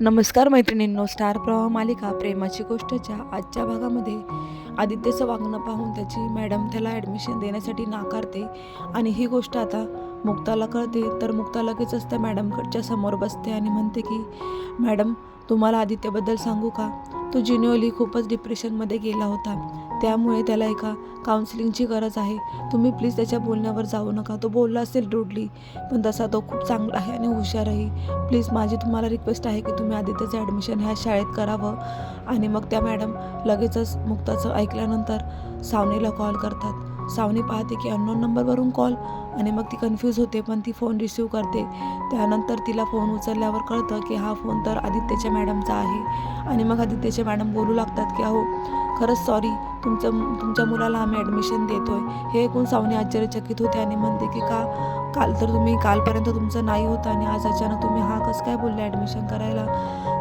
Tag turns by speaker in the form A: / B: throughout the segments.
A: नमस्कार मैत्रिणींनो स्टार प्रवाह मालिका प्रेमाची गोष्टच्या आजच्या भागामध्ये आदित्यचं वागणं पाहून त्याची मॅडम त्याला ॲडमिशन देण्यासाठी नाकारते आणि ही गोष्ट आता मुक्ताला कळते. तर मुक्ता लगेचच त्या मॅडमकडच्या समोर बसते आणि म्हणते की मॅडम तुम्हाला आदित्यबद्दल सांगू का? तो जिन्युअली खूपच डिप्रेशनमध्ये गेला होता. त्यामुळे त्याला एका काउन्सिलिंगची गरज आहे. तुम्ही प्लीज त्याच्या बोलण्यावर जाऊ नका. तो बोलला असेल रूडली पण तसा तो खूप चांगला आहे आणि हुशारही प्लीज माझी तुम्हाला रिक्वेस्ट आहे की तुम्ही आदित्यचं ॲडमिशन ह्या शाळेत करावं. आणि मग त्या मॅडम लगेचच मुक्ताचं ऐकल्यानंतर सावनीला कॉल करतात. सावनी पाहते की अननोन नंबरवरून कॉल आणि मग ती कन्फ्यूज होते पण ती फोन रिसीव करते. त्यानंतर तिला फोन उचलल्यावर कळतं की हा फोन तर आदित्यच्या मॅडमचा आहे. आणि मग आदित्यच्या मॅडम बोलू लागतात की अहो खरंच सॉरी तुमचं तुमच्या मुलाला आम्ही ॲडमिशन देतो आहे हे ऐकून सावनी आश्चर्यचकित होते आणि म्हणते की का काल तर तुम्ही कालपर्यंत तुमचं नाही होतं आणि आज अचानक तुम्ही हा कसं काय बोलले ॲडमिशन करायला?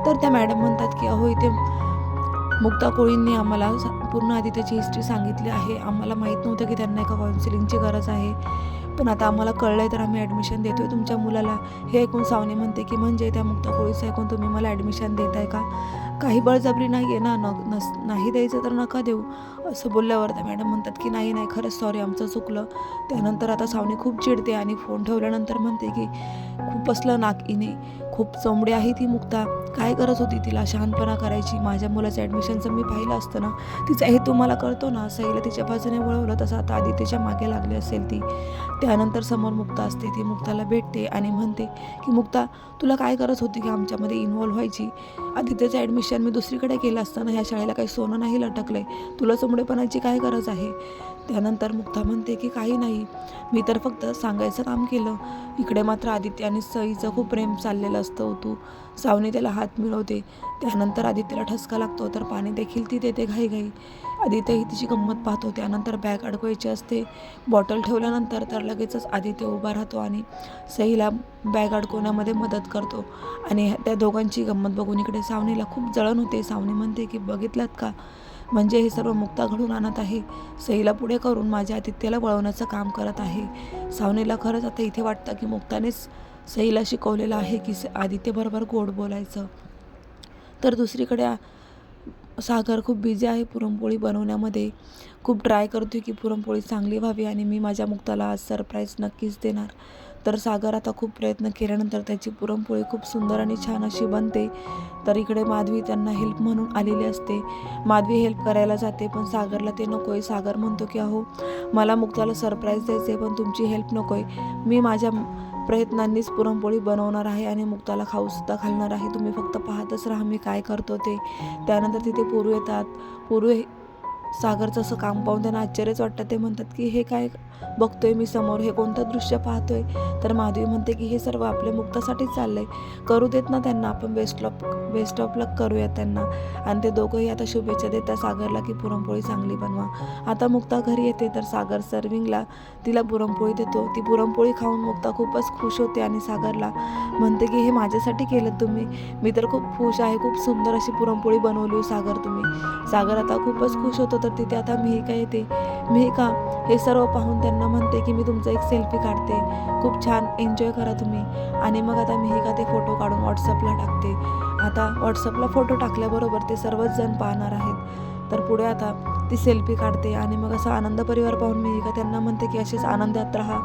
A: तर त्या मॅडम म्हणतात की अहो इथे मुक्ता कोळींनी आम्हाला स- पूर्ण आधी त्याची हिस्ट्री सांगितली आहे. आम्हाला माहीत नव्हतं की त्यांना एका काउन्सिलिंगची गरज आहे. पण आता आम्हाला कळलं आहे तर आम्ही ॲडमिशन देतो आहे तुमच्या मुलाला. हे ऐकून सावने म्हणते की म्हणजे त्या मुक्ता कोळीचं ऐकून तुम्ही मला ॲडमिशन देत आहे का? काही बळजबरी नाही आहे ना न नस नाही द्यायचं तर नका देऊ असं बोलल्यावर त्या मॅडम म्हणतात की नाही नाही खरंच सॉरी आमचं चुकलं. त्यानंतर आता सावनी खूप चिडते आणि फोन ठेवल्यानंतर म्हणते की खूप असलं नाक इने. खूप चोंबडी आहे ती मुक्ता. काय करत होती तिला शहानपणा करायची? माझ्या मुलाचं ॲडमिशनचं मी पाहिलं असतं ना. तिचा हे तुम्हाला कळतो ना? सईला तिच्या बाजूने वळवलं तसं आता आधी तिच्यामागे लागली असेल ती. त्यानंतर समोर मुक्ता असते. ती मुक्ताला भेटते आणि म्हणते की मुक्ता तुला काय गरज होती की आमच्यामध्ये इन्वॉल्व्ह व्हायची? आदित्यचं ॲडमिशन मी दुसरीकडे केलं असताना ह्या शाळेला काही सोनं नाही लटकलं आहे तुला चोंबडेपणाची काय गरज आहे? त्यानंतर मुक्ता म्हणते की काही नाही. मी तर फक्त सांगायचं काम केलं. इकडे मात्र आदित्य आणि सईचं खूप प्रेम चाललेलं असतं तू सावनी त्याला हात मिळवते. त्यानंतर आदित्यला ठसका लागतो तर पाणी देखील ती देते घाईघाई. आदित्यही तिची गंमत पाहतो त्यानंतर बॅग अडकवायची असते. बॉटल ठेवल्यानंतर तर लगेचच आदित्य उभा राहतो आणि सईला बॅग अडकवण्यामध्ये मदत करतो. आणि त्या दोघांची गंमत बघून इकडे सावनीला खूप जळण होते. सावनी म्हणते की बघितलात का? म्हणजे हे सर्व मुक्ता घडून आणत आहे. सईला पुढे करून माझ्या आदित्यला वळवण्याचं काम करत आहे. सावनीला खरंच आता इथे वाटतं की मुक्तानेच सईला शिकवलेलं आहे की स- आदित्यबरोबर गोड बोलायचं. तर दुसरीकडे सागर खूप बिझी आहे पुरणपोळी बनवण्यामध्ये. खूप ट्राय करतो की पुरणपोळी चांगली व्हावी आणि मी माझ्या मुक्ताला आज सरप्राईज नक्कीच देणार. तर सागर आता खूप प्रयत्न केल्यानंतर त्याची पुरणपोळी खूप सुंदर आणि छान अशी बनते. तर इकडे माधवी त्यांना हेल्प म्हणून आलेली असते. माधवी हेल्प करायला जाते पण सागरला ते नको आहे सागर म्हणतो की अहो मला मुक्ताला सरप्राईज द्यायचं आहे पण तुमची हेल्प नको आहे मी माझ्या प्रयत्नांनीच पुरणपोळी बनवणार आहे आणि मुक्ताला खाऊसुद्धा घालणार आहे. तुम्ही फक्त पाहतच राहा मी काय करतो ते. त्यानंतर तिथे पोरू येतात. पोरू सागरचं असं काम पाहून त्यांना आश्चर्यच वाटतं. ते म्हणतात की हे काय बघतोय मी समोर? हे कोणतं दृश्य पाहतोय? तर माधवी म्हणते की हे सर्व आपल्या मुक्तासाठीच चाललंय. करू देत ना त्यांना. आपण best of best of luck करूयात त्यांना. आणि ते दोघंही आता शुभेच्छा देतात सागरला की पुरणपोळी चांगली बनवा. आता मुक्ता घरी येते तर सागर सर्विंगला तिला पुरणपोळी देतो. ती पुरणपोळी खाऊन मुक्ता खूपच खुश होते आणि सागरला म्हणते की हे माझ्यासाठी केलं तुम्ही. मी तर खूप खुश आहे. खूप सुंदर अशी पुरणपोळी बनवली हो सागर तुम्ही. सागर आता खूपच खुश होतो. तर तिथे आता मिहिका येते मिहिका हे सर्व पाहून त्यांना म्हणते की मी तुमचा एक सेल्फी काढते. खूप छान. एन्जॉय करा तुम्ही. आणि मग आता मिहिका ते फोटो काढून व्हॉट्सअपला टाकते. आता व्हॉट्सअपला फोटो टाकल्याबरोबर ते सर्वच जण पाहणार आहेत. तर पुढे आता ती सेल्फी काढते आणि मग असा आनंद परिवार पाहून मी का त्यांना म्हणते की असेच आनंदात राहा.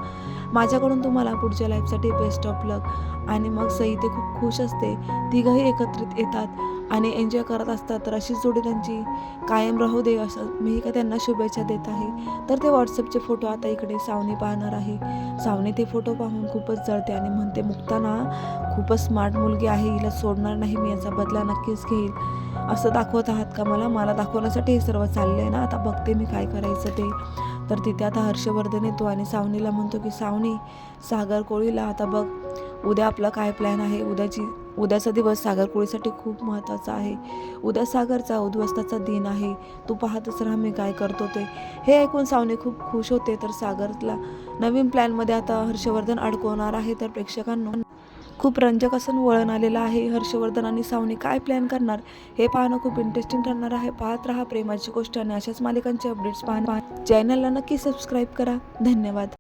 A: माझ्याकडून तुम्हाला पुढच्या लाईफसाठी बेस्ट ऑफ लक आणि मग सई ते खूप खुश असते. तिघंही एकत्रित येतात आणि एन्जॉय करत असतात. तर अशीच जोडी त्यांची कायम राहू दे असं मी का त्यांना शुभेच्छा देत आहे. तर ते व्हॉट्सअपचे फोटो आता इकडे सावनी पाहणार आहे. सावनी ते फोटो पाहून खूपच जळते आणि म्हणते मुक्ताना खूपच स्मार्ट मुलगी आहे. हिला सोडणार नाही. मी याचा बदला नक्कीच घेईल. असं दाखवत आहात का मला? मला दाखवण्यासाठी हे सर्व चाललं आहे ना आता बघते मी काय करायचं ते. तर तिथे आता हर्षवर्धन येतो आणि सावनीला म्हणतो की सावनी सागर कोळीला आता बघ. उद्या आपला काय प्लॅन आहे? उद्याची उद्याचा दिवस सागर कोळीसाठी खूप महत्त्वाचा आहे. उद्या सागरचा उद्ध्वस्ताचा दिन आहे. तू पाहतच राहा मी काय करतो ते. हे ऐकून सावनी खूप खुश होते. तर सागरला नवीन प्लॅनमध्ये आता हर्षवर्धन अडकवणार आहे. तर प्रेक्षकांना खूप रंजक असं वळण आलेलं आहे. हर्षवर्धन आणि सावनी काय प्लॅन करणार? हे पाहणं खूप इंटरेस्टिंग ठरणार आहे. पाहत राहा प्रेमाची गोष्ट आणि अशाच मालिकांचे अपडेट्स पाहणं चॅनलला नक्की सबस्क्राईब करा. धन्यवाद.